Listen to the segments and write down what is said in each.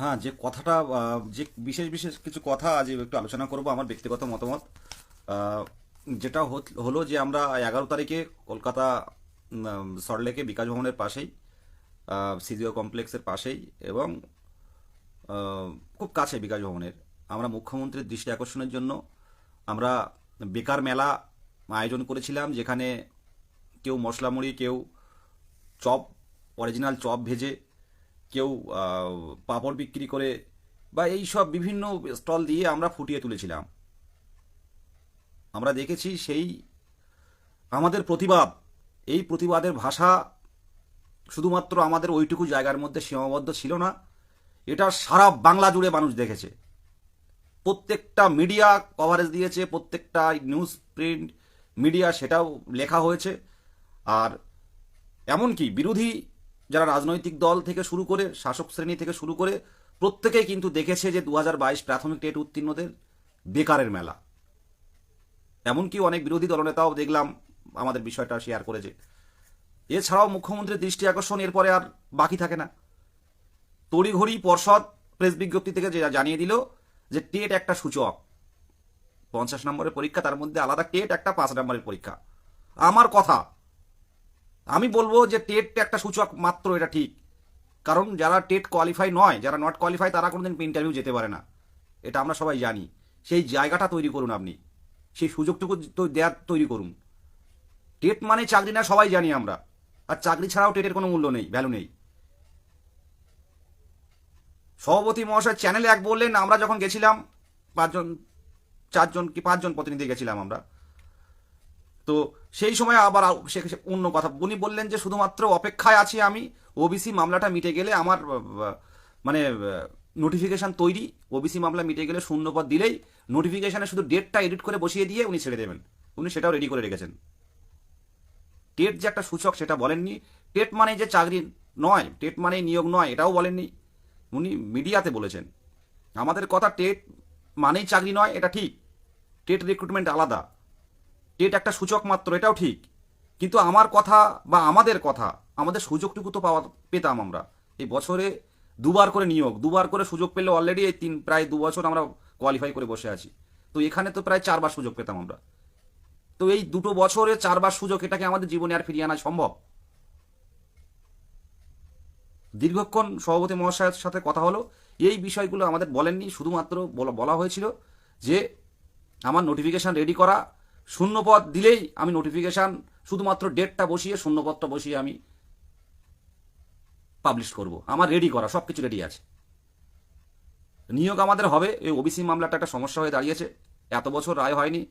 হ্যাঁ যে কথাটা যে বিশেষ বিশেষ কিছু কথা আজ একটু আলোচনা করব, আমার ব্যক্তিগত মতামত। যেটা হলো যে আমরা এগারো তারিখে কলকাতা সল্টলেকে বিকাশ ভবনের পাশেই সিজিও কমপ্লেক্সের পাশেই এবং খুব কাছে বিকাশ ভবনের। আমরা মুখ্যমন্ত্রীর দৃষ্টি আকর্ষণের জন্য আমরা বেকার মেলা আয়োজন করেছিলাম, যেখানে কেউ মশলা মুড়ি কেউ চপ অরিজিনাল চপ ভেজে কেউ পাঁপড় বিক্রি করে বা এই সব বিভিন্ন স্টল দিয়ে আমরা ফুটিয়ে তুলেছিলাম। আমরা দেখেছি সেই আমাদের প্রতিবাদ, এই প্রতিবাদের ভাষা শুধুমাত্র আমাদের ওইটুকু জায়গার মধ্যে সীমাবদ্ধ ছিল না, এটা সারা বাংলা জুড়ে মানুষ দেখেছে। প্রত্যেকটা মিডিয়া কভারেজ দিয়েছে, প্রত্যেকটা নিউজ প্রিন্ট মিডিয়া সেটাও লেখা হয়েছে। আর এমনকি বিরোধী যারা রাজনৈতিক দল থেকে শুরু করে, শাসক শ্রেণি থেকে শুরু করে, প্রত্যেকেই কিন্তু দেখেছে যে দু হাজার বাইশ প্রাথমিক টেট উত্তীর্ণদের বেকারের মেলা। এমনকি অনেক বিরোধী দলনেতাও দেখলাম আমাদের বিষয়টা শেয়ার করেছে। এছাড়াও মুখ্যমন্ত্রীর দৃষ্টি আকর্ষণ, এরপরে আর বাকি থাকে না। তড়িঘড়ি পর্ষদ প্রেস বিজ্ঞপ্তি থেকে যেটা জানিয়ে দিল যে টেট একটা সূচক। পঞ্চাশ নম্বরের পরীক্ষা, তার মধ্যে আলাদা টেট, একটা পাঁচ নম্বরের পরীক্ষা। আমার কথা আমি বলব যে টেট একটা সূচক মাত্র, এটা ঠিক। কারণ যারা টেট কোয়ালিফাই নয়, যারা নট কোয়ালিফাই তারা কোনোদিন ইন্টারভিউ যেতে পারে না। এটা আমরা সবাই জানি। সেই জায়গাটা তৈরি করুন আপনি। সেই সুযোগটুকু দেওয়ার তৈরি করুন। টেট মানে চাকরি না, সবাই জানি আমরা। আর চাকরি ছাড়াও টেটের কোনো মূল্য নেই ভ্যালু নেই। সভাপতি মহাশয় চ্যানেলে এক বললেন, আমরা যখন গেছিলাম, পাঁচজন, চারজন কি পাঁচজন প্রতিনিধি গেছিলাম আমরা। তো সেই সময় আবার সে অন্য কথা। উনি বললেন যে শুধুমাত্র অপেক্ষায় আছি আমি ওবিসি মামলাটা মিটে গেলে আমার মানে নোটিফিকেশন তৈরি। ওবিসি মামলা মিটে গেলে শূন্যপদ দিলেই নোটিফিকেশানে শুধু ডেটটা এডিট করে বসিয়ে দিয়ে উনি ছেড়ে দেবেন। উনি সেটাও রেডি করে রেখেছেন। টেট যে একটা সূচক সেটা বলেননি। টেট মানে যে চাকরি নয় টেট মানে নিয়োগ নয়, এটাও বলেননি। উনি মিডিয়াতে বলেছেন। আমাদের কথা টেট মানেই চাকরি নয়, এটা ঠিক। টেট রিক্রুটমেন্ট আলাদা। টেট একটা সূচক মাত্র, এটাও ঠিক। কিন্তু আমার কথা বা আমাদের কথা, আমাদের সুযোগটুকু তো পাওয়া, পেতাম আমরা। এই বছরে দুবার করে নিয়োগ, দুবার করে সুযোগ পেলে অলরেডি এই তিন, প্রায় দু বছর আমরা কোয়ালিফাই করে বসে আছি। তো এখানে তো প্রায় চারবার সুযোগ পেতাম আমরা। তো এই দুটো বছরে চারবার সুযোগ এটাকে আমাদের জীবনে আর ফিরিয়ে আনা সম্ভব? দীর্ঘক্ষণ সভাপতি মহাশয়ের সাথে কথা হলো। এই বিষয়গুলো আমাদের বলেননি, শুধুমাত্র বলা বলা হয়েছিল যে আমার নোটিফিকেশান রেডি করা শূন্যপদ দিলেই আমি নোটিফিকেশান শুধুমাত্র ডেটটা বসিয়ে, শূন্যপদটা বসিয়ে আমি পাবলিশ করব। আমার রেডি করা সব কিছু রেডি আছে। নিয়োগ আমাদের হবে, এই ওবিসি মামলাটা একটা সমস্যা হয়ে দাঁড়িয়েছে, এত বছর রায় হয়নি।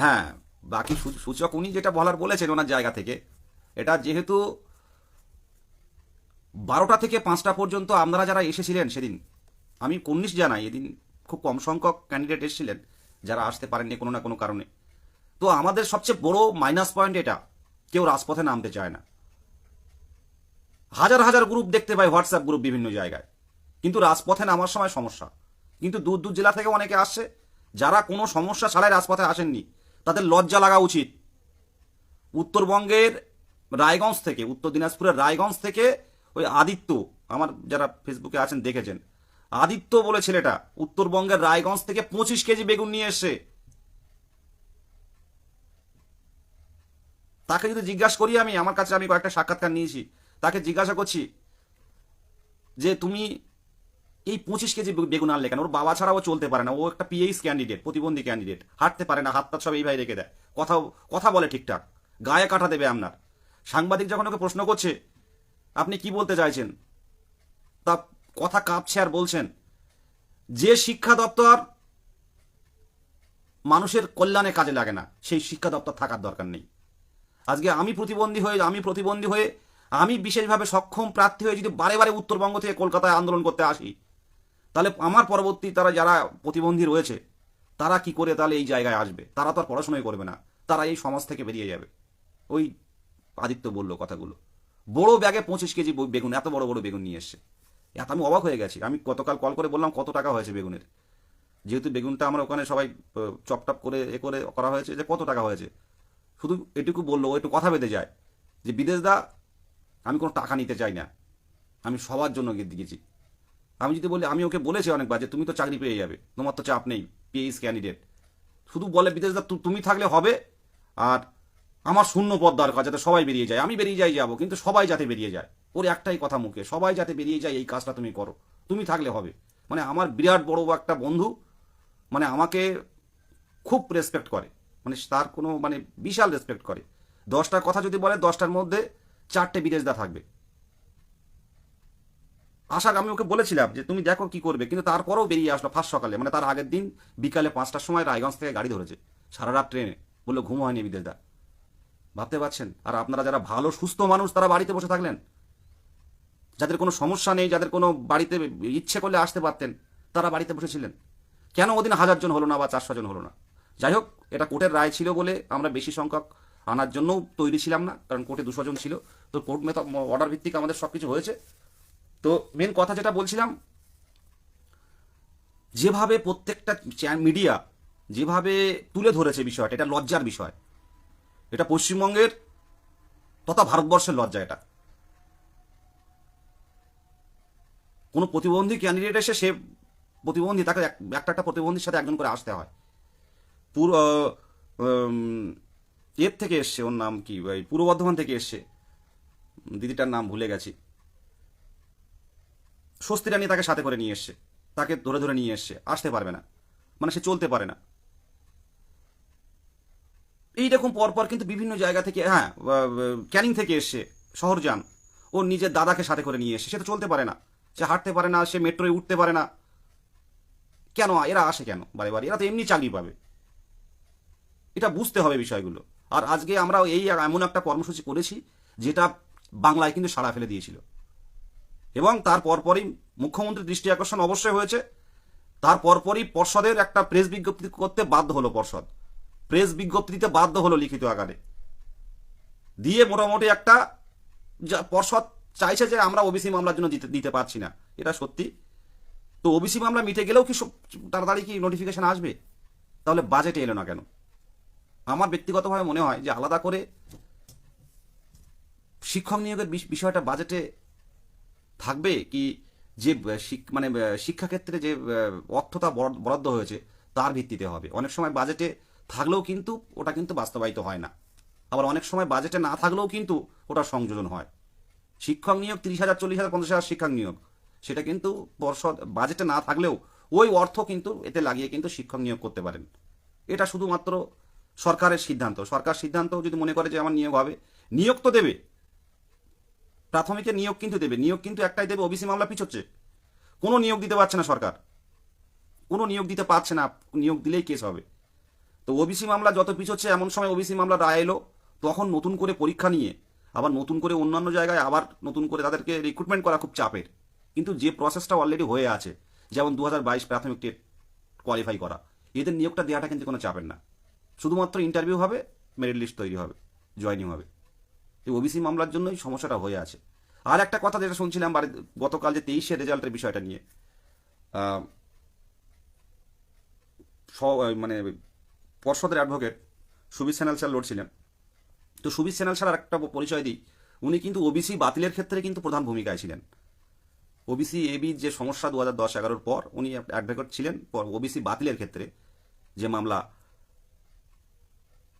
হ্যাঁ বাকি সূচক উনি যেটা বলার বলেছেন ওনার জায়গা থেকে, এটা যেহেতু বারোটা থেকে পাঁচটা পর্যন্ত আপনারা যারা এসেছিলেন সেদিন, আমি কন্নিশ জানাই, এদিন খুব কম সংখ্যক ক্যান্ডিডেট এসেছিলেন, যারা আসতে পারেননি কোনো না কোনো কারণে। তো আমাদের সবচেয়ে বড় মাইনাস পয়েন্ট এটা, কেউ রাজপথে নামতে চায় না। হাজার হাজার গ্রুপ দেখতে পাই হোয়াটসঅ্যাপ গ্রুপ বিভিন্ন জায়গায়। কিন্তু রাজপথে নামার সময় সমস্যা। কিন্তু দূর দূর জেলা থেকে অনেকে আসছে যারা কোনো সমস্যা ছাড়াই রাজপথে আসেননি, তাদের লজ্জা লাগা উচিত। উত্তরবঙ্গের রায়গঞ্জ থেকে, উত্তর দিনাজপুরের রায়গঞ্জ থেকে ওই আদিত্য, আমার যারা ফেসবুকে আছেন, দেখেছেন আদিত্য বলে ছেলেটা, উত্তরবঙ্গের রায়গঞ্জ থেকে পঁচিশ কেজি বেগুন নিয়ে এসছে তাকে যদি জিজ্ঞাসা করি আমি, আমার কাছে আমি কয়েকটা সাক্ষাৎকার নিয়েছি, তাকে জিজ্ঞাসা করছি যে, তুমি এই পঁচিশ কেজি বেগুন আনলে কেন? ওর বাবা ছাড়া ও চলতে পারে না। ও একটা পিএইচ ক্যান্ডিডেট প্রতিবন্ধী ক্যান্ডিডেট হাঁটতে পারে না, হাত সব এইভাবে রেখে দেয়। কথা কথা বলে ঠিকঠাক। গায়ে কাটা দেবে আপনার। সাংবাদিক যখন ওকে প্রশ্ন করছে, আপনি কি বলতে চাইছেন? তা কথা কাঁপছে আর বলছেন, যে শিক্ষা দপ্তর মানুষের কল্যাণে কাজে লাগে না, সেই শিক্ষা দপ্তর থাকার দরকার নেই। আজকে আমি প্রতিবন্ধী হয়ে, আমি প্রতিবন্ধী হয়ে, আমি বিশেষভাবে সক্ষম প্রার্থী হয়ে যদি বারে বারে উত্তরবঙ্গ থেকে কলকাতায় আন্দোলন করতে আসি, তাহলে আমার পরবর্তী তারা যারা প্রতিবন্ধী রয়েছে, তারা কি করে তাহলে এই জায়গায় আসবে? তারা তো আর পড়াশোনাই করবে না, তারা এই সমাজ থেকে বেরিয়ে যাবে। ওই আদিত্য বলল কথাগুলো। বড় ব্যাগে পঁচিশ কেজি বেগুন, এত বড় বড় বেগুন নিয়ে এসছে। এত আমি অবাক হয়ে গেছি। আমি গতকাল কল করে বললাম কত টাকা হয়েছে বেগুনের। যেহেতু বেগুনটা আমরা ওখানে সবাই চপটপ করে, এ করে করা হয়েছে যে কত টাকা হয়েছে। শুধু এটুকু বলল একটু কথা বেঁধে যায় যে বিদেশ দা আমি কোনো টাকা নিতে চাই না। আমি সবার জন্য গেছি আমি যদি বলি, আমি ওকে বলেছি অনেকবার যে, তুমি তো চাকরি পেয়ে যাবে, তোমার তো চাপ নেই পিএইচ ক্যান্ডিডেট শুধু বলে বিদেশ দা তুমি থাকলে হবে আর আমার শূন্য পদ দরকার যাতে সবাই বেরিয়ে যায়। আমি বেরিয়ে যাই, যাব, কিন্তু সবাই যাতে বেরিয়ে যায়। ওর একটাই কথা মুখে, সবাই যাতে বেরিয়ে যায়, এই কাজটা তুমি করো। তুমি থাকলে হবে। মানে আমার বিরাট বড় একটা বন্ধু মানে আমাকে খুব রেসপেক্ট করে। মানে তার কোনো মানে বিশাল রেসপেক্ট করে। দশটার কথা যদি বলে, দশটার মধ্যে চারটে বিদেশদা থাকবে। আশাক আমি ওকে বলেছিলাম যে, তুমি দেখো কি করবে। কিন্তু তারপরেও বেরিয়ে আসলো ফার্স্ট সকালে। মানে তার আগের দিন বিকালে পাঁচটার সময় রায়গঞ্জ থেকে গাড়ি ধরেছে। সারা রাত ট্রেনে। বলল, ঘুম হয়নি বিদেশদা। ভাবতে পারছেন? আর আপনারা যারা ভালো, সুস্থ মানুষ, তারা বাড়িতে বসে থাকলেন? যাদের কোনো সমস্যা নেই, যাদের কোনো বাড়িতে ইচ্ছে করলে আসতে পারতেন, তারা বাড়িতে বসেছিলেন। কেন ওদিন হাজার জন হলো না বা চারশো জন হলো না? যাই হোক, এটা কোর্টের রায় ছিল বলে আমরা বেশি সংখ্যক আনার জন্যও তৈরি ছিলাম না, কারণ কোর্টে দুশো জন ছিল। তো কোর্ট মেথ অর্ডার ভিত্তিক আমাদের সব কিছু হয়েছে। তো মেন কথা যেটা বলছিলাম, যেভাবে প্রত্যেকটা মিডিয়া যেভাবে তুলে ধরেছে বিষয়টা, এটা লজ্জার বিষয়। এটা পশ্চিমবঙ্গের তথা ভারতবর্ষের লজ্জা এটা। কোনো প্রতিবন্ধী ক্যান্ডিডেট এসে সে প্রতিবন্ধী, তাকে এক- একটা একটা প্রতিবন্ধীর সাথে একজন করে আসতে হয়। পুরো এর থেকে এসছে ওর নাম কি? ওই পূর্ব বর্ধমান থেকে এসছে। দিদিটার নাম ভুলে গেছি। স্বস্তি রানী তাকে সাথে করে নিয়ে এসছে। তাকে ধরে ধরে নিয়ে এসছে। আসতে পারবে না। মানে সে চলতে পারে না। এইরকম পরপর কিন্তু বিভিন্ন জায়গা থেকে হ্যাঁ ক্যানিং থেকে এসছে। শহরযান। ও নিজের দাদাকে সাথে করে নিয়ে এসছে। সে তো চলতে পারে না। সে হাঁটতে পারে না, সে মেট্রোয় উঠতে পারে না। কেন? এরা আসে কেন? বারে বারে, এরা তো এমনি চাকরি পাবে। এটা বুঝতে হবে বিষয়গুলো। আর আজকে আমরা এই এমন একটা কর্মসূচি করেছি, যেটা বাংলায় কিন্তু সাড়া ফেলে দিয়েছিল। এবং তার পরপরই মুখ্যমন্ত্রীর দৃষ্টি আকর্ষণ অবশ্যই হয়েছে। তার পরপরই পর্ষদের একটা প্রেস বিজ্ঞপ্তি করতে বাধ্য হলো পর্ষদ। প্রেস বিজ্ঞপ্তি দিতে বাধ্য হলো লিখিত আকারে। দিয়ে মোটামুটি একটা যা পর্ষদ চাইছে যে আমরা ওবিসি মামলার জন্য দিতে পারছি না। এটা সত্যি। তো ওবিসি মামলা মিটে গেলেও কি তাড়াতাড়ি কি নোটিফিকেশন আসবে? তাহলে বাজেটে এলো না কেন? আমার ব্যক্তিগতভাবে মনে হয় যে আলাদা করে শিক্ষক নিয়োগের বিষ- বিষয়টা বাজেটে থাকবে কি যে মানে শিক্ষাক্ষেত্রে যে অর্থটা বরাদ্দ হয়েছে তার ভিত্তিতে হবে। অনেক সময় বাজেটে থাকলেও কিন্তু ওটা কিন্তু বাস্তবায়িত হয় না। আবার অনেক সময় বাজেটে না থাকলেও কিন্তু ওটা সংযোজন হয়। শিক্ষক নিয়োগ, তিরিশ হাজার, চল্লিশ হাজার, পঞ্চাশ হাজার শিক্ষক নিয়োগ। সেটা কিন্তু পর্ষদ বাজেটে না থাকলেও ওই অর্থ কিন্তু এতে লাগিয়ে কিন্তু শিক্ষক নিয়োগ করতে পারেন। এটা শুধুমাত্র সরকারের সিদ্ধান্ত। সরকার সিদ্ধান্ত যদি মনে করে যে আমার নিয়োগ হবে, নিয়োগ তো দেবে। প্রাথমিকের নিয়োগ কিন্তু দেবে। নিয়োগ কিন্তু একটাই দেবে, ওবিসি মামলা পিছোচ্ছে। কোনো নিয়োগ দিতে পারছে না সরকার। কোনো নিয়োগ দিতে পারছে না, নিয়োগ দিলেই কেস হবে। তো ওবিসি মামলা যত পিছোচ্ছে, এমন সময় ওবিসি মামলা রায় এলো, তখন নতুন করে পরীক্ষা নিয়ে আবার নতুন করে অন্যান্য জায়গায় আবার নতুন করে তাদেরকে রিক্রুটমেন্ট করা খুব চাপের। কিন্তু যে প্রসেসটা অলরেডি হয়ে আছে, যেমন দু হাজার বাইশ প্রাথমিক টেট কোয়ালিফাই করা, এদের নিয়োগটা দেওয়াটা কিন্তু কোনো চাপের না। শুধুমাত্র ইন্টারভিউ হবে মেরিট লিস্ট তৈরি হবে জয়নিং হবে। এই ওবিসি মামলার জন্যই সমস্যাটা হয়ে আছে। আর একটা কথা যেটা শুনছিলাম গতকাল যে তেইশে রেজাল্টের বিষয়টা নিয়ে মানে পর্ষদের অ্যাডভোকেট সুবির সেনাল স্যার লড়ছিলেন। তো সুবির সেনাল স্যার একটা পরিচয় দিই। উনি কিন্তু ওবিসি বাতিলের ক্ষেত্রে কিন্তু প্রধান ভূমিকায় ছিলেন। ওবিসি এবি যে সমস্যা দু হাজার দশ এগারোর পর উনি অ্যাডভোকেট ছিলেন পর ওবিসি বাতিলের ক্ষেত্রে যে মামলা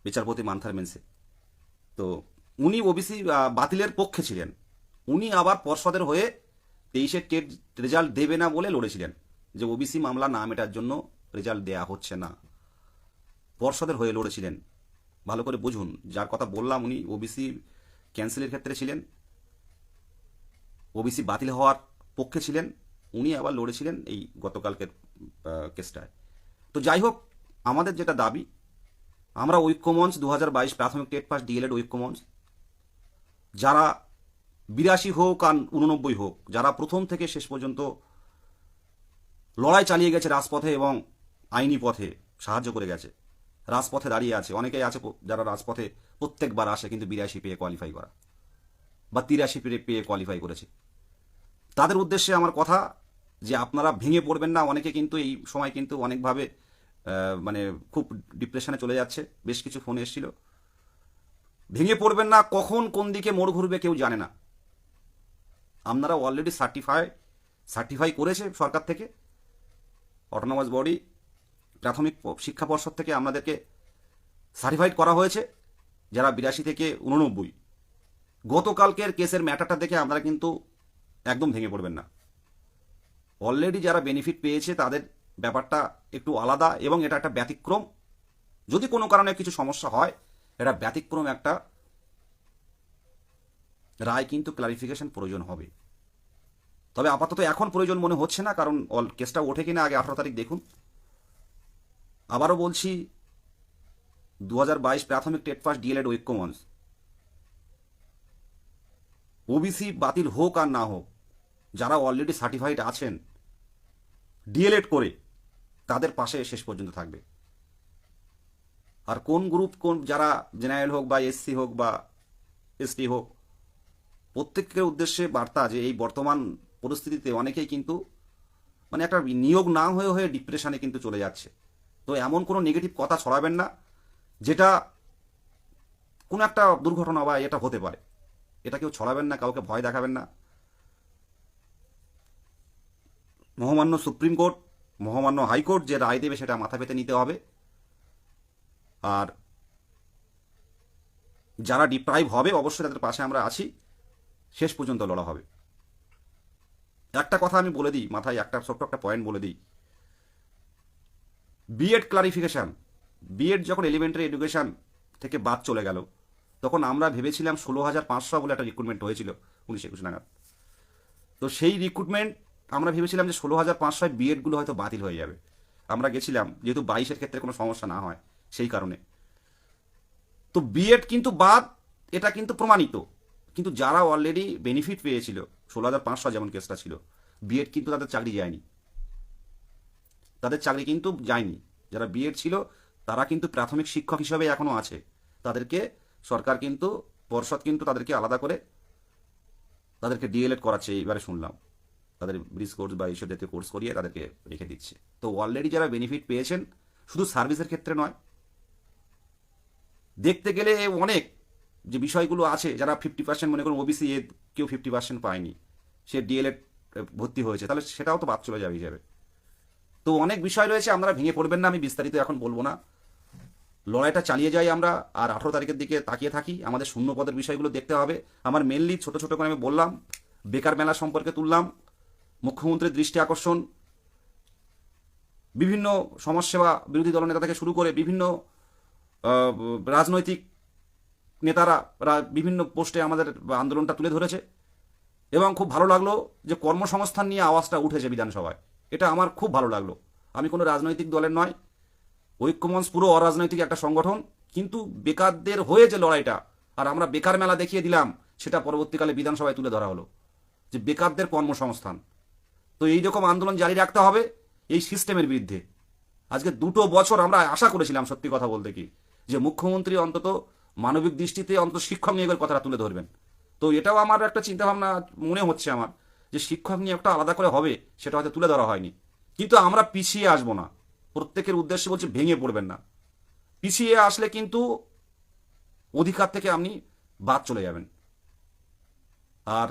বিচারপতি মান্থার মেন্সে। তো উনি ওবিসি বাতিলের পক্ষে ছিলেন। উনি আবার পর্ষদের হয়ে তেইশে টেট রেজাল্ট দেবে না বলে লড়েছিলেন যে ওবিসি মামলা না মেটার জন্য রেজাল্ট দেয়া হচ্ছে না। পর্ষদের হয়ে লড়েছিলেন। ভালো করে বুঝুন। যার কথা বললাম উনি ওবিসি ক্যান্সেলের ক্ষেত্রে ছিলেন। ওবিসি বাতিল হওয়ার পক্ষে ছিলেন। উনি আবার লড়েছিলেন এই গতকালকের কেসটায়। তো যাই হোক, আমাদের যেটা দাবি, আমরা ঐক্যমঞ্চ দু হাজার বাইশ প্রাথমিক টেট পাস ডিএলএড ঐক্যমঞ্চ। যারা বিরাশি হোক আর উননব্বই হোক, যারা প্রথম থেকে শেষ পর্যন্ত লড়াই চালিয়ে গেছে রাজপথে এবং আইনি পথে সাহায্য করে গেছে রাজপথে দাঁড়িয়ে আছে। অনেকেই আছে যারা রাজপথে প্রত্যেকবার আসে কিন্তু বিরাশি পেয়ে কোয়ালিফাই করা। বা তিরাশি পেয়ে পেয়ে কোয়ালিফাই করেছে। তাদের উদ্দেশ্যে আমার কথা যে আপনারা ভেঙে পড়বেন না। অনেকে কিন্তু এই সময় কিন্তু অনেকভাবে মানে খুব ডিপ্রেশনে চলে যাচ্ছে। বেশ কিছু ফোন এসেছিল। ভেঙে পড়বেন না। কখন কোন দিকে মোড় ঘুরবে কেউ জানে না। আপনারা অলরেডি সার্টিফাই সার্টিফাই করেছে সরকার থেকে। অটোনমাস বডি প্রাথমিক শিক্ষা পর্ষদ থেকে আপনাদেরকে সার্টিফাইড করা হয়েছে, যারা বিরাশি থেকে উননব্বই গতকালকের কেসের ম্যাটারটা দেখে আপনারা কিন্তু একদম ভেঙে পড়বেন না। অলরেডি যারা বেনিফিট পেয়েছে, তাদের ব্যাপারটা একটু আলাদা এবং এটা একটা ব্যতিক্রম। যদি কোনো কারণে কিছু সমস্যা হয়, এটা ব্যতিক্রম একটা রায় কিন্তু ক্লারিফিকেশন প্রয়োজন হবে। তবে আপাতত এখন প্রয়োজন মনে হচ্ছে না, কারণ অল কেসটা ওঠে কিনা আগে আঠারো তারিখ দেখুন। আবারও বলছি দু হাজার বাইশ প্রাথমিক টেট পাস ডিএলএড ঐক্যমঞ্চ ওবিসি বাতিল হোক আর না হোক, যারা অলরেডি সার্টিফাইড আছেন ডিএলএড করে তাদের পাশে শেষ পর্যন্ত থাকবে। আর কোন গ্রুপ কোন যারা জেনারেল হোক বা এসসি হোক বা এসটি হোক, প্রত্যেকের উদ্দেশ্যে বার্তা যে এই বর্তমান পরিস্থিতিতে অনেকেই কিন্তু মানে একটা নিয়োগ না হয়ে হয়ে ডিপ্রেশনে কিন্তু চলে যাচ্ছে। তো এমন কোনো নেগেটিভ কথা ছড়াবেন না, যেটা কোনো একটা দুর্ঘটনা বা এটা হতে পারে। এটা কেউ ছড়াবেন না, কাউকে ভয় দেখাবেন না। মহামান্য সুপ্রিম কোর্ট, মহামান্য হাইকোর্ট যে রায় দেবে সেটা মাথা পেতে নিতে হবে। আর যারা ডিপ্রাইভ হবে, অবশ্যই তাদের পাশে আমরা আছি। শেষ পর্যন্ত লড়া হবে। একটা কথা আমি বলে দিই, মাথায় একটা ছোট্ট একটা পয়েন্ট বলে দিই। বিএড ক্লারিফিকেশন বিএড যখন এলিমেন্টারি এডুকেশান থেকে বাদ চলে গেল, তখন আমরা ভেবেছিলাম ষোলো হাজার পাঁচশো বলে একটা রিক্রুটমেন্ট হয়েছিল উনিশ একুশ নাগাদ। তো সেই রিক্রুটমেন্ট আমরা ভেবেছিলাম যে ষোলো হাজার পাঁচশোয় বিএডগুলো হয়তো বাতিল হয়ে যাবে। আমরা গেছিলাম, যেহেতু বাইশের ক্ষেত্রে কোনো সমস্যা না হয়, সেই কারণে। তো বিএড কিন্তু বাদ, এটা কিন্তু প্রমাণিত। কিন্তু যারা অলরেডি বেনিফিট পেয়েছিল, ষোলো হাজার পাঁচশো যেমন কেসটা ছিল বিএড কিন্তু তাদের চাকরি যায়নি। তাদের চাকরি কিন্তু যায়নি। যারা বিএড ছিল, তারা কিন্তু প্রাথমিক শিক্ষক হিসেবে এখনও আছে। তাদেরকে সরকার কিন্তু, পর্ষদ কিন্তু তাদেরকে আলাদা করে তাদেরকে ডিএলএড করাচ্ছে এবারে শুনলাম। তাদের ব্রিজ কোর্স বা এইসব জাতীয় কোর্স করিয়ে তাদেরকে রেখে দিচ্ছে। তো অলরেডি যারা বেনিফিট পেয়েছেন, শুধু সার্ভিসের ক্ষেত্রে নয়, দেখতে গেলে অনেক যে বিষয়গুলো আছে, যারা ফিফটি পার্সেন্ট মনে করুন ওবিসি এ কেউ ফিফটি পার্সেন্ট পায়নি, সে ডিএলএড ভর্তি হয়েছে, তাহলে সেটাও তো বাদ চলে যাবে হিসাবে। তো অনেক বিষয় রয়েছে আপনারা ভেঙে পড়বেন না, আমি বিস্তারিত এখন বলব না। লড়াইটা চালিয়ে যাই আমরা, আর আঠারো তারিখের দিকে তাকিয়ে থাকি, আমাদের শূন্য পদের বিষয়গুলো দেখতে হবে। আমার মেনলি ছোট ছোট করে আমি বললাম, বেকার মেলা সম্পর্কে তুললাম, মুখ্যমন্ত্রীর দৃষ্টি আকর্ষণ, বিভিন্ন সমাজসেবা বিরোধী দলনেতা থেকে শুরু করে বিভিন্ন রাজনৈতিক নেতারা বিভিন্ন পোস্টে আমাদের আন্দোলনটা তুলে ধরেছে। এবং খুব ভালো লাগল যে কর্মসংস্থান নিয়ে আওয়াজটা উঠেছে বিধানসভায়। এটা আমার খুব ভালো লাগল। আমি কোনো রাজনৈতিক দলের নয়। ঐক্যমঞ্চ পুরো অরাজনৈতিক একটা সংগঠন। কিন্তু বেকারদের হয়ে যে লড়াইটা, আর আমরা বেকার মেলা দেখিয়ে দিলাম, সেটা পরবর্তীকালে বিধানসভায় তুলে ধরা হলো। যে বেকারদের কর্মসংস্থান। তো এই রকম আন্দোলন জারি রাখতে হবে এই সিস্টেমের বিরুদ্ধে। আজকে দুটো বছর আমরা আশা করেছিলাম, সত্যি কথা বলতে কি, যে মুখ্যমন্ত্রী অন্তত মানবিক দৃষ্টিতে অন্তত শিক্ষক নিয়োগের কথাটা তুলে ধরবেন। তো এটাও আমার একটা চিন্তাভাবনা মনে হচ্ছে আমার। যে শিক্ষক নিয়োগটা আলাদা করে হবে, সেটা হয়তো তুলে ধরা হয়নি। কিন্তু আমরা পিছিয়ে আসব না। প্রত্যেকের উদ্দেশ্যে বলছি ভেঙে পড়বেন না। পিছিয়ে আসলে কিন্তু অধিকার থেকে আপনি বাদ চলে যাবেন। আর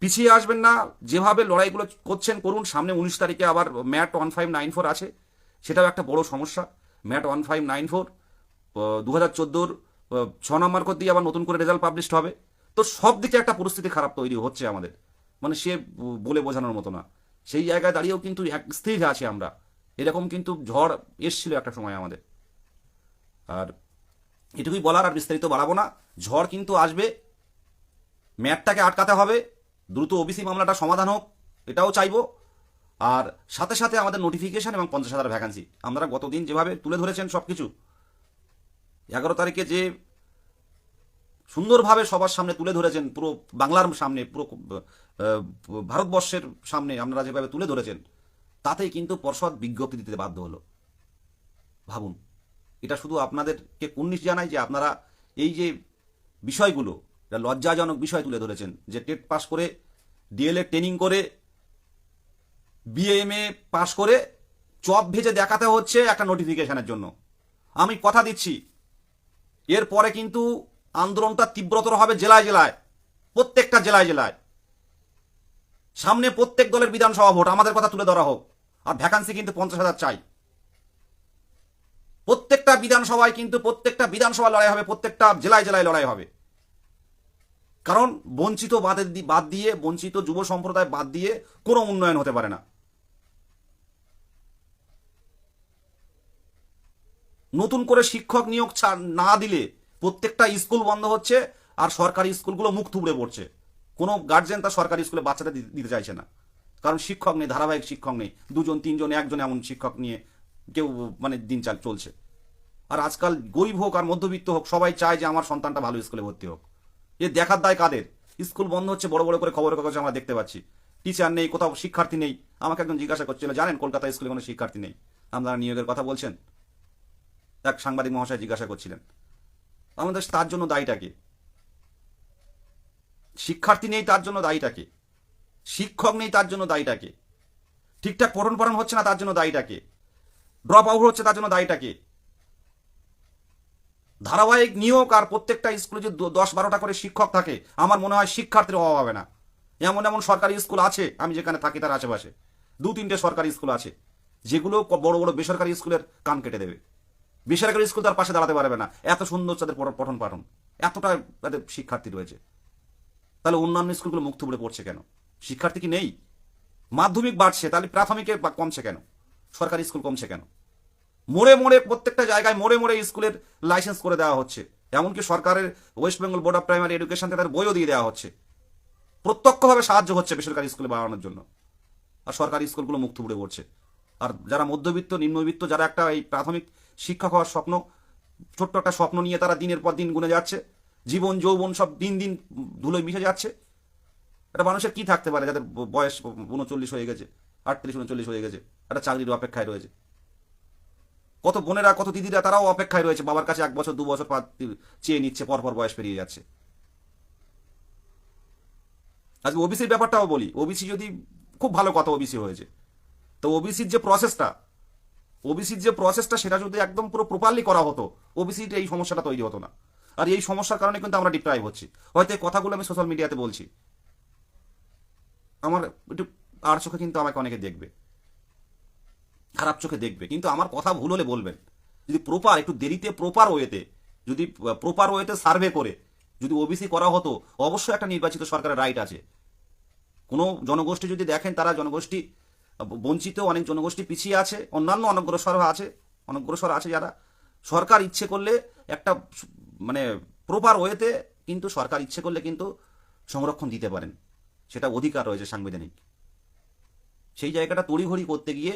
পিছিয়ে আসবেন না, যেভাবে লড়াইগুলো করছেন, করুন, সামনে উনিশ তারিখে আবার MAT one five nine four আছে। সেটাও একটা বড় সমস্যা। MAT one five nine four দু হাজার চোদ্দোর ছ নম্বর দিয়ে আবার নতুন করে রেজাল্ট পাবলিশড হবে। তো সব দিকে একটা পরিস্থিতি খারাপ তৈরি হচ্ছে আমাদের। মানে সে বলে বোঝানোর মতো না। সেই জায়গায় দাঁড়িয়েও কিন্তু এক স্থির আছে আমরা। এরকম কিন্তু ঝড় এসছিল একটা সময় আমাদের। আর এটুকুই বলার আর বিস্তারিত বাড়াবো না। ঝড় কিন্তু আসবে। ম্যাটটাকে আটকাতে হবে। দ্রুত ওবিসি মামলাটা সমাধান হোক, এটাও চাইব। আর সাথে সাথে আমাদের নোটিফিকেশন এবং পঞ্চাশ হাজার ভ্যাকান্সি আপনারা গতদিন যেভাবে তুলে ধরেছেন সব কিছু এগারো তারিখে যে সুন্দরভাবে সবার সামনে তুলে ধরেছেন, পুরো বাংলার সামনে, পুরো ভারতবর্ষের সামনে আপনারা যেভাবে তুলে ধরেছেন, তাতেই কিন্তু পর্ষদ বিজ্ঞপ্তি দিতে বাধ্য হলো। ভাবুন, এটা শুধু আপনাদেরকে কুন্নিশ জানাই যে আপনারা এই যে বিষয়গুলো, এটা লজ্জাজনক বিষয় তুলে ধরেছেন, যে টেট পাস করে ডিএলএ ট্রেনিং করে, বিএমএ পাস করে চপ ভেজে দেখাতে হচ্ছে একটা নোটিফিকেশনের জন্য। আমি কথা দিচ্ছি, এরপরে কিন্তু আন্দোলনটা তীব্রতর হবে জেলায় জেলায়, প্রত্যেকটা জেলায় জেলায়। সামনে প্রত্যেক দলের বিধানসভা ভোট, আমাদের কথা তুলে ধরা হোক। আর ভ্যাকান্সি কিন্তু পঞ্চাশ হাজার চাই। প্রত্যেকটা বিধানসভায় কিন্তু প্রত্যেকটা বিধানসভা লড়াই হবে, প্রত্যেকটা জেলায় জেলায় লড়াই হবে। কারণ বঞ্চিত বাদের বাদ দিয়ে, বঞ্চিত যুব সম্প্রদায় বাদ দিয়ে কোনো উন্নয়ন হতে পারে না। নতুন করে শিক্ষক নিয়োগ না দিলে প্রত্যেকটা স্কুল বন্ধ হচ্ছে, আর সরকারি স্কুলগুলো মুখ থুবড়ে পড়ছে। কোনো গার্জেন তার সরকারি স্কুলে বাচ্চাটা দিতে চাইছে না। কারণ শিক্ষক নেই, ধারাবাহিক শিক্ষক নেই। দুজন, তিনজন, একজন এমন শিক্ষক নিয়ে কেউ মানে দিন চাল চলছে। আর আজকাল গরিব হোক আর মধ্যবিত্ত হোক, সবাই চায় যে আমার সন্তানটা ভালো স্কুলে ভর্তি হোক। এ দেখার দায় কাদের? স্কুল বন্ধ হচ্ছে, বড় বড় করে খবরের কাগজে আমরা দেখতে পাচ্ছি। টিচার নেই, কোথাও শিক্ষার্থী নেই। আমাকে একজন জিজ্ঞাসা করছিল, জানেন কলকাতা স্কুলে কোনো শিক্ষার্থী নেই? আপনারা নিয়োগের কথা বলছেন? এক সাংবাদিক মহাশয় জিজ্ঞাসা করছিলেন। আমাদের তার জন্য দায়ীটাকে শিক্ষার্থী নেই তার জন্য দায়ীটাকে। শিক্ষক নেই তার জন্য দায়ীটাকে। ঠিকঠাক পঠন পঠন হচ্ছে না তার জন্য দায়ীটাকে। ড্রপ আউট হচ্ছে তার জন্য দায়ীটাকে। ধারাবাহিক নিয়োগ আর প্রত্যেকটা স্কুলে যে দশ বারোটা করে শিক্ষক থাকে, আমার মনে হয় শিক্ষার্থীর অভাব হবে না। এমন এমন সরকারি স্কুল আছে, আমি যেখানে থাকি তার আশেপাশে। দু তিনটে সরকারি স্কুল আছে, যেগুলো বড় বড় বেসরকারি স্কুলের কান কেটে দেবে। বেসরকারি স্কুল তার পাশে দাঁড়াতে পারবে না। এত সুন্দর তাদের পঠন পাঠন। এতটা তাদের শিক্ষার্থী রয়েছে। তাহলে অন্যান্য স্কুলগুলো মুখ থুবড়ে পড়ছে কেন? শিক্ষার্থী কি নেই? মাধ্যমিক বাড়ছে, তাহলে প্রাথমিকে বা- কমছে কেন? সরকারি স্কুল কমছে কেন? মোড়ে মোড়ে প্রত্যেকটা জায়গায় মোড়ে মোড়ে স্কুলের লাইসেন্স করে দেওয়া হচ্ছে। এমনকি সরকারের West Bengal board of primary education তাদের বইও দিয়ে দেওয়া হচ্ছে। প্রত্যক্ষভাবে সাহায্য হচ্ছে বেসরকারি স্কুলে বাড়ানোর জন্য। আর সরকারি স্কুলগুলো মুখ থুবড়ে পড়ছে। আর যারা মধ্যবিত্ত, নিম্নবিত্ত, যারা একটা এই প্রাথমিক শিক্ষক হওয়ার স্বপ্ন, ছোট্ট একটা স্বপ্ন নিয়ে তারা দিনের পর দিন গুনে যাচ্ছে জীবন, যৌবন সব দিন দিন ধুলোয় মিশে যাচ্ছে। একটা মানুষের কি থাকতে পারে যাদের বয়স উনচল্লিশ হয়ে গেছে, আটত্রিশ, উনচল্লিশ হয়ে গেছে, একটা চাকরির অপেক্ষায় রয়েছে। কত বোনেরা, কত দিদিরা তারাও অপেক্ষায় রয়েছে, বাবার কাছে এক বছর, দু বছর চেয়ে নিচ্ছে, পরপর বয়স পেরিয়ে যাচ্ছে। আজকে ওবিসির ব্যাপারটাও বলি ওবিসি যদি খুব ভালো কথা ওবিসি হয়েছে, তো ওবিসির যে প্রসেসটা ওবিসির যে প্রসেসটা সেটা যদি একদম পুরো প্রপারলি করা হতো ওবিসির এই সমস্যাটা তৈরি হতো না। আর এই সমস্যার কারণে কিন্তু আমরা ডিপ্রাইভ হচ্ছি। হয়তো এই কথাগুলো আমি সোশ্যাল মিডিয়াতে বলছি। আমার একটু আর চোখে কিন্তু আমাকে অনেকে দেখবে। খারাপ চোখে দেখবে। কিন্তু আমার কথা ভুল হলে বলবেন। যদি প্রপার একটু দেরিতে প্রপার ওয়েতে যদি প্রপার ওয়েতে সার্ভে করে, যদি ওবিসি করা হতো, অবশ্যই একটা নির্বাচিত সরকারের রাইট আছে। কোনো জনগোষ্ঠী যদি দেখেন, তারা জনগোষ্ঠী বঞ্চিত, অনেক জনগোষ্ঠী পিছিয়ে আছে, অন্যান্য অনগ্রসর আছে অনগ্রসর আছে যারা। সরকার ইচ্ছে করলে একটা মানে প্রপার ওয়েতে কিন্তু সরকার ইচ্ছে করলে কিন্তু সংরক্ষণ দিতে পারেন। সেটা অধিকার রয়েছে সাংবিধানিক। সেই জায়গাটা তড়িঘড়ি করতে গিয়ে,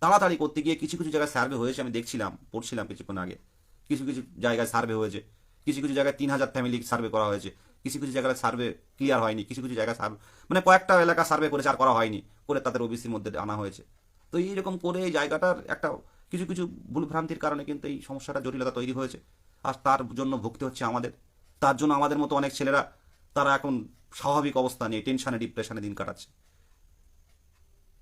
তাড়াতাড়ি করতে গিয়ে কিছু কিছু জায়গায় সার্ভে হয়েছে, আমি দেখছিলাম, পড়ছিলাম কিছুক্ষণ আগে। কিছু কিছু জায়গায় সার্ভে হয়েছে। কিছু কিছু জায়গায় তিন হাজার ফ্যামিলি সার্ভে করা হয়েছে। কিছু কিছু জায়গায় সার্ভে ক্লিয়ার হয়নি। কিছু কিছু জায়গায় সার্ভে মানে কয়েকটা এলাকা সার্ভে করেছে, আর করা হয়নি। করে তাদের ওবিসির মধ্যে আনা হয়েছে। তো এইরকম করে এই জায়গাটার একটা কিছু কিছু ভুলভ্রান্তির কারণে কিন্তু এই সমস্যাটা, জটিলতা তৈরি হয়েছে। আর তার জন্য ভুগতে হচ্ছে আমাদের। তার জন্য আমাদের মতো অনেক ছেলেরা, তারা এখন স্বাভাবিক অবস্থা নিয়ে টেনশনে ডিপ্রেশনে দিন কাটাচ্ছে।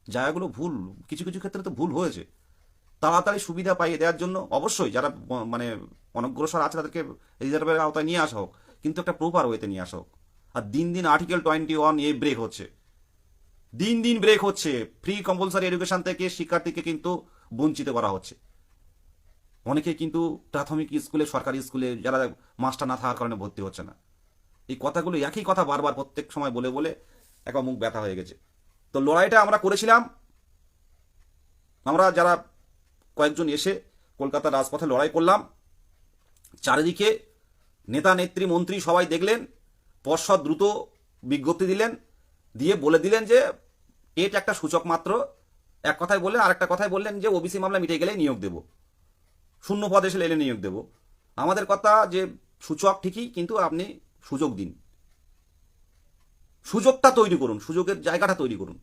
জায়গাগুলো ভুল, কিছু কিছু ক্ষেত্রে তো ভুল হয়েছে। তাড়াতাড়ি সুবিধা পাইয়ে দেওয়ার জন্য অবশ্যই যারা মানে অনগ্রসর আছে তাদেরকে রিজার্ভের আওতায় নিয়ে আসা হোক, কিন্তু একটা প্রপার ওয়েতে নিয়ে আসা হোক। আর দিন দিন article twenty one A break হচ্ছে। দিন দিন ব্রেক হচ্ছে। ফ্রি কম্পালসারি এডুকেশন থেকে শিক্ষার্থীকে কিন্তু বঞ্চিত করা হচ্ছে। অনেকে কিন্তু প্রাথমিক স্কুলে, সরকারি স্কুলে যারা মাস্টার না থাকার কারণে ভর্তি হচ্ছে না। এই কথাগুলো একই কথা বারবার প্রত্যেক সময় বলে বলে একবার মুখ ব্যথা হয়ে গেছে। তো লড়াইটা আমরা করেছিলাম। আমরা যারা কয়েকজন এসে কলকাতার রাজপথে লড়াই করলাম, চারিদিকে নেতা, নেত্রী, মন্ত্রী সবাই দেখলেন, পর্ষদ দ্রুত বিজ্ঞপ্তি দিলেন, দিয়ে বলে দিলেন যে এট একটা সূচক মাত্র। এক কথায় বললেন আর একটা কথায় বললেন যে, ওবিসি মামলা মিটে গেলে নিয়োগ দেব। শূন্য পদ এসে এলে নিয়োগ দেব। আমাদের কথা যে সূচক ঠিকই, কিন্তু আপনি সুযোগ দিন। সুযোগটা তৈরি করুন, সুযোগের জায়গাটা তৈরি করুন।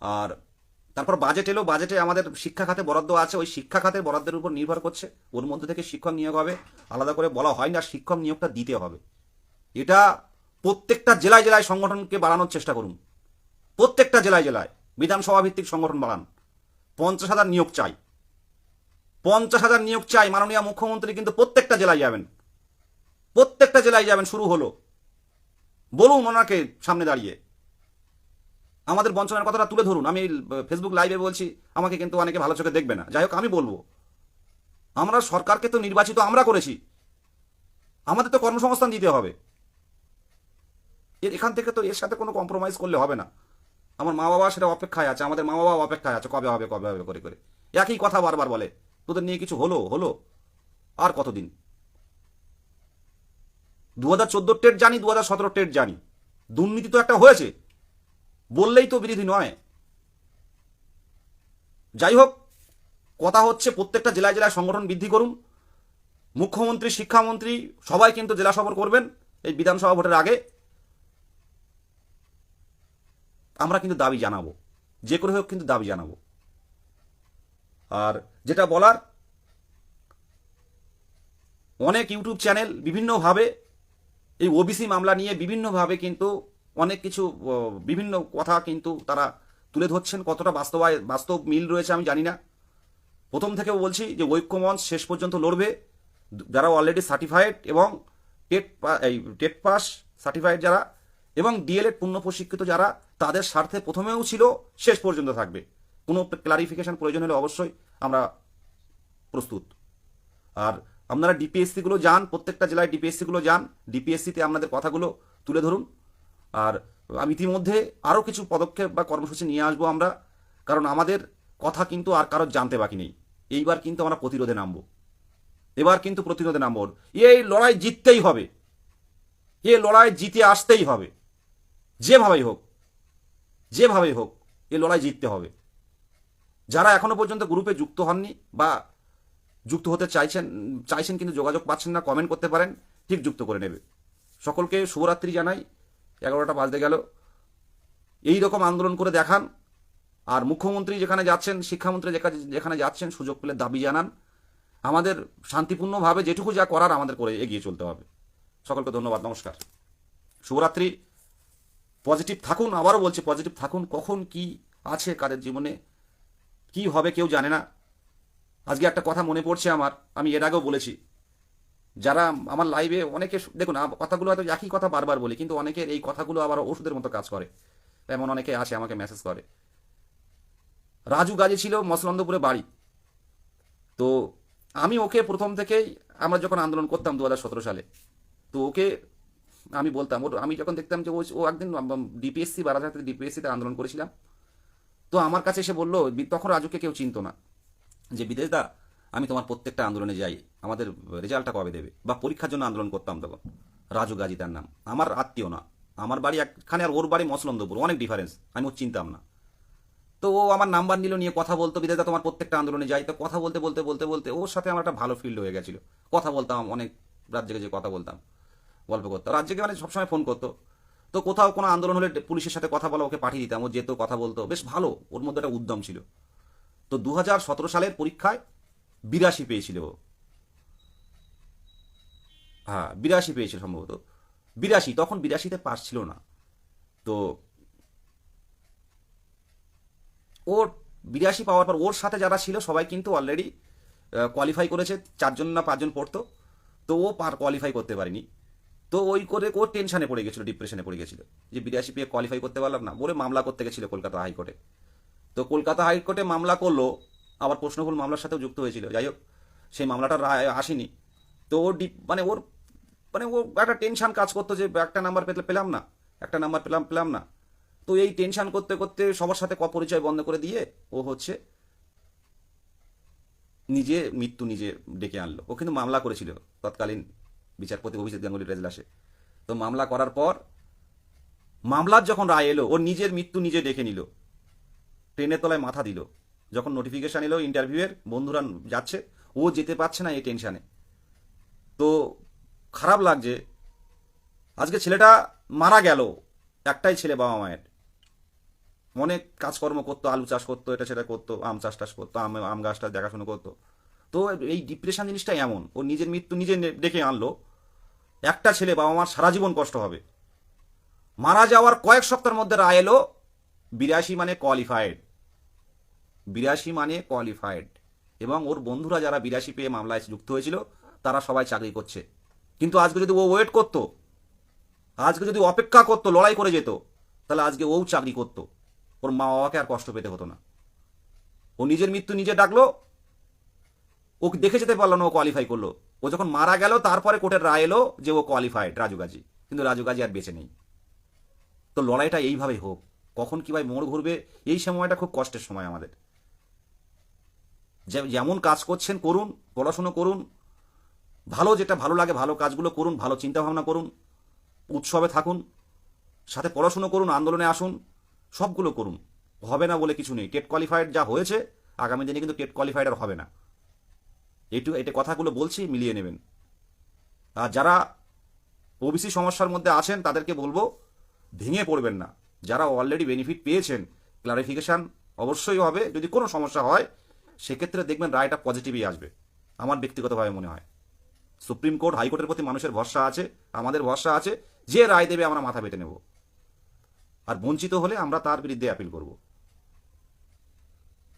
আর তারপর বাজেট এলো বাজেটে আমাদের শিক্ষা খাতে বরাদ্দ আছে, ওই শিক্ষা খাতে বরাদ্দের উপর নির্ভর করছে। ওর মধ্যে থেকে শিক্ষক নিয়োগ হবে, আলাদা করে বলা হয় না, শিক্ষক নিয়োগটা দিতে হবে। এটা প্রত্যেকটা জেলায় জেলায় সংগঠনকে বাড়ানোর চেষ্টা করুন। প্রত্যেকটা জেলায় জেলায় বিধানসভা ভিত্তিক সংগঠন বাড়ান। পঞ্চাশ হাজার নিয়োগ চাই। পঞ্চাশ হাজার নিয়োগ চাই মাননীয় মুখ্যমন্ত্রী, কিন্তু প্রত্যেকটা জেলায় যাবেন। প্রত্যেকটা জেলায় যাবেন, শুরু হলো। বলুন ওনাকে সামনে দাঁড়িয়ে। আমাদের বঞ্চনার কথাটা তুলে ধরুন। আমি ফেসবুক লাইভে বলছি, আমাকে কিন্তু অনেকে ভালো চোখে দেখবে না। যাই হোক, আমি বলব, আমরা সরকারকে তো নির্বাচিত আমরা করেছি। আমাদের তো কর্মসংস্থান দিতে হবে। এর এখান থেকে তো এর সাথে কোনো কম্প্রোমাইজ করলে হবে না। আমার মা বাবা সেটা অপেক্ষায় আছে, আমাদের মা বাবা অপেক্ষায় আছে, কবে হবে কবে হবে, করে করে। একই কথা বারবার বলে। তোদের নিয়ে কিছু হলো হলো? আর কতদিন? দু হাজার চোদ্দ টেট জানি দু হাজার সতেরো টেট জানি। দুর্নীতি তো একটা হয়েছে। বললেই তো বিরোধী নয়। যাই হোক, কথা হচ্ছে প্রত্যেকটা জেলায় জেলায় সংগঠন বৃদ্ধি করুন। মুখ্যমন্ত্রী, শিক্ষামন্ত্রী, সবাই কিন্তু জেলা সফর করবেন এই বিধানসভা ভোটের আগে। আমরা কিন্তু দাবি জানাব। যে করে হোক কিন্তু দাবি জানাব। আর যেটা বলার, অনেক ইউটিউব চ্যানেল বিভিন্নভাবে এই ওবিসি মামলা নিয়ে বিভিন্নভাবে কিন্তু অনেক কিছু বিভিন্ন কথা কিন্তু তারা তুলে ধরছেন, কতটা বাস্তবায়, বাস্তব মিল রয়েছে আমি জানি না। প্রথম থেকেও বলছি যে ঐক্যমঞ্চ শেষ পর্যন্ত লড়বে। যারা অলরেডি সার্টিফাইড এবং টেট এই টেট পাস সার্টিফাইড যারা এবং ডিএলএড পূর্ণ প্রশিক্ষিত যারা, তাদের স্বার্থে প্রথমেও ছিল, শেষ পর্যন্ত থাকবে। কোনো ক্লারিফিকেশান প্রয়োজন হলে অবশ্যই আমরা প্রস্তুত। আর আপনারা ডিপিএসসিগুলো যান, প্রত্যেকটা জেলায় ডিপিএসসিগুলো যান ডিপিএসসিতে আপনাদের কথাগুলো তুলে ধরুন। আর আমি ইতিমধ্যে আরও কিছু পদক্ষেপ বা কর্মসূচি নিয়ে আসব আমরা, কারণ আমাদের কথা কিন্তু আর কারোর জানতে বাকি নেই। এইবার কিন্তু আমরা প্রতিরোধে নামবো। এবার কিন্তু প্রতিরোধে নামবো এই লড়াই জিততেই হবে। এ লড়াই জিতে আসতেই হবে। যেভাবেই হোক যেভাবেই হোক এ লড়াই জিততে হবে। যারা এখনও পর্যন্ত গ্রুপে যুক্ত হননি বা যুক্ত হতে চাইছেন চাইছেন কিন্তু যোগাযোগ পাচ্ছেন না কমেন্ট করতে পারেন, ঠিক যুক্ত করে নেবে। সকলকে শুভরাত্রি জানাই, এগারোটা বাজতে গেল। এই রকম আন্দোলন করে দেখান, আর মুখ্যমন্ত্রী যেখানে যাচ্ছেন, শিক্ষামন্ত্রী যেখানে যাচ্ছেন, সুযোগ পেলে দাবি জানান। আমাদের শান্তিপূর্ণভাবে যেটুকু যা করার আমাদের করে এগিয়ে চলতে হবে। সকলকে ধন্যবাদ, নমস্কার। শুভরাত্রি। পজিটিভ থাকুন, আবারও বলছি পজিটিভ থাকুন। কখন কি আছে কাদের জীবনে কি হবে কেউ জানে না। আজকে একটা কথা মনে পড়ছে আমার, আমি এর আগেও বলেছি। যারা আমার লাইভে অনেকে দেখুন কথাগুলো হয়তো একই কথা বারবার বলি, কিন্তু অনেকের এই কথাগুলো আবার ওষুধের মতো কাজ করে। এমন অনেকে আসে আমাকে মেসেজ করে। রাজু গাজী ছিল মসলন্দপুরে বাড়ি। তো আমি ওকে প্রথম থেকেই, আমরা যখন আন্দোলন করতাম দু হাজার সতেরো সালে, তো ওকে আমি বলতাম, ওর আমি যখন দেখতাম যে ও একদিন ডিপিএসসি বারাসাতে ডিপিএসসিতে আন্দোলন করেছিলাম তো আমার কাছে এসে বলল তখন রাজুকে কেউ চিনতো না যে, বিদেশ দা, আমি তোমার প্রত্যেকটা আন্দোলনে যাই, আমাদের রেজাল্টটা কবে দেবে? বা পরীক্ষার জন্য আন্দোলন করতাম তখন। রাজু গাজী তার নাম। আমার আত্মীয় না। আমার বাড়ি একখানে আর ওর বাড়ি মসলন্দপুর। অনেক ডিফারেন্স আমি ওর চিনতাম না। তো ও আমার নাম্বার নিল, নিয়ে কথা বলতো বিদেশদা তোমার প্রত্যেকটা আন্দোলনে যাই। তো কথা বলতে বলতে বলতে বলতে ওর সাথে আমার একটা ভালো ফিল্ড হয়ে গেছিল। কথা বলতাম, অনেক রাত জেগে যে কথা বলতাম, গল্প করতাম। রাত জেগে মানে সবসময় ফোন করতো। তো কোথাও কোনো আন্দোলন হলে পুলিশের সাথে কথা বলা, ওকে পাঠিয়ে দিতাম। ও যেত, কথা বলতো। বেশ ভালো। ওর মধ্যে একটা উদ্যম ছিল। তো দু হাজার সতেরো সালের পরীক্ষায় বিরাশি পেয়েছিল ও। হ্যাঁ বিরাশি পেয়েছিল সম্ভবত। বিরাশি, তখন বিরাশিতে পাস ছিল না। তো ওর বিরাশি পাওয়ার পর ওর সাথে যারা ছিল, সবাই কিন্তু অলরেডি কোয়ালিফাই করেছে। চারজন না পাঁচজন পড়তো। তো ও পার কোয়ালিফাই করতে পারেনি। তো ওই করে ও টেনশনে পড়ে গেছিল ডিপ্রেশনে পড়ে গেছিল। যে বিরাশি পেয়ে কোয়ালিফাই করতে পারলাম না, বলে মামলা করতে গেছিল কলকাতা হাইকোর্টে। তো কলকাতা হাইকোর্টে মামলা করল, আবার প্রশ্নভুল মামলার সাথেও যুক্ত হয়েছিল। যাই হোক, সেই মামলাটা রায় আসেনি। তো ওর মানে ওর মানে ও একটা টেনশন কাজ করতো যে একটা নাম্বার পেলে পেলাম না, একটা নাম্বার পেলাম পেলাম না। তো এই টেনশন করতে করতে সবার সাথে ক পরিচয় বন্ধ করে দিয়ে ও হচ্ছে নিজে, মৃত্যু নিজে ডেকে আনলো। ও কিন্তু মামলা করেছিল তৎকালীন বিচারপতি অভিজিৎ গাঙ্গুলির রেজলাসে তো মামলা করার পর মামলার যখন রায় এলো ও নিজের মৃত্যু নিজে ডেকে নিল। ট্রেনের তলায় মাথা দিল। যখন নোটিফিকেশান এলো ইন্টারভিউয়ের বন্ধুরা যাচ্ছে, ও যেতে পারছে না এই টেনশানে তো খারাপ লাগছে, আজকে ছেলেটা মারা গেল, একটাই ছেলে বাবা মায়ের। অনেক কাজকর্ম করতো, আলু চাষ করতো, এটা সেটা করতো, আম চাষ টাস করতো, আম আম গাছটা দেখাশোনা করতো। তো এই ডিপ্রেশন জিনিসটা এমন, ও নিজের মৃত্যু নিজে ডেকে আনলো। একটা ছেলে বাবা মার সারা জীবন কষ্ট হবে। মারা যাওয়ার কয়েক সপ্তাহের মধ্যে রায় এলো, বিরাশি মানে কোয়ালিফাইড বিরাশি মানে কোয়ালিফাইড এবং ওর বন্ধুরা যারা বিরাশি পেয়ে মামলায় যুক্ত হয়েছিল, তারা সবাই চাকরি করছে। কিন্তু আজকে যদি ও ওয়েট করতো, আজকে যদি অপেক্ষা করতো, লড়াই করে যেত, তাহলে আজকে ও চাকরি করতো। ওর মা বাবাকে আর কষ্ট পেতে হতো না। ও নিজের মৃত্যু নিজে ডাকলো ওকে দেখে যেতে পারল না ও কোয়ালিফাই করল। ও যখন মারা গেল, তারপরে কোর্টের রায় এলো যে ও কোয়ালিফাইড রাজু গাজী কিন্তু রাজু গাজী আর বেঁচে নেই। তো লড়াইটা এইভাবেই হোক, কখন কি ভাই মোড় ঘুরবে, এই সময়টা খুব কষ্টের সময় আমাদের। যেমন কাজ করছেন, করুন, পড়াশুনো করুন, ভালো যেটা ভালো লাগে ভালো কাজগুলো করুন, ভালো চিন্তা ভাবনা করুন, উৎসবে থাকুন, সাথে পড়াশুনো করুন, আন্দোলনে আসুন, সবগুলো করুন। হবে না বলে কিছু নেই। টেট কোয়ালিফাইড যা হয়েছে, আগামী দিনে কিন্তু টেট কোয়ালিফাইড আর হবে না। এইটু এটা কথাগুলো বলছি, মিলিয়ে নেবেন। আর যারা ওবিসি সমস্যার মধ্যে আছেন, তাদেরকে বলব, ভেঙে পড়বেন না। যারা অলরেডি বেনিফিট পেয়েছেন ক্লারিফিকেশান অবশ্যই হবে। যদি কোনো সমস্যা হয়, সেক্ষেত্রে দেখবেন রায়টা পজিটিভই আসবে। আমার ব্যক্তিগতভাবে মনে হয়। সুপ্রিম কোর্ট, হাইকোর্টের প্রতি মানুষের ভরসা আছে, আমাদের ভরসা আছে, যে রায় দেবে আমরা মাথা পেতে নেব। আর বঞ্চিত হলে আমরা তার বিরুদ্ধে অ্যাপিল করব।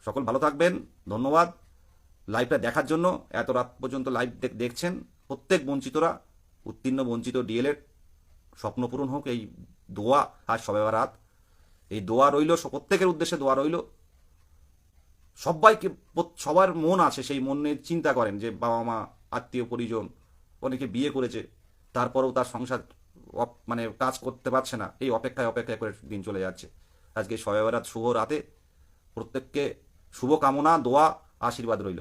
সকল ভালো থাকবেন, ধন্যবাদ। লাইভটা দেখার জন্য এত রাত পর্যন্ত লাইভ দেখছেন। প্রত্যেক বঞ্চিতরা, উত্তীর্ণ বঞ্চিত ডিএলএড স্বপ্ন পূরণ হোক, এই দোয়া আর সবে রাত এই দোয়া রইল প্রত্যেকের উদ্দেশ্যে দোয়া রইল। সবাইকে সবার মন আছে সেই মনে চিন্তা করেন যে বাবা মা, আত্মীয় পরিজন, অনেকে বিয়ে করেছে, তারপরেও তার সংসার মানে কাজ করতে পারছে না। এই অপেক্ষায় অপেক্ষায় করে দিন চলে যাচ্ছে। আজকে শবে রাত শুভ রাতে প্রত্যেককে শুভ কামনা দোয়া, আশীর্বাদ রইল।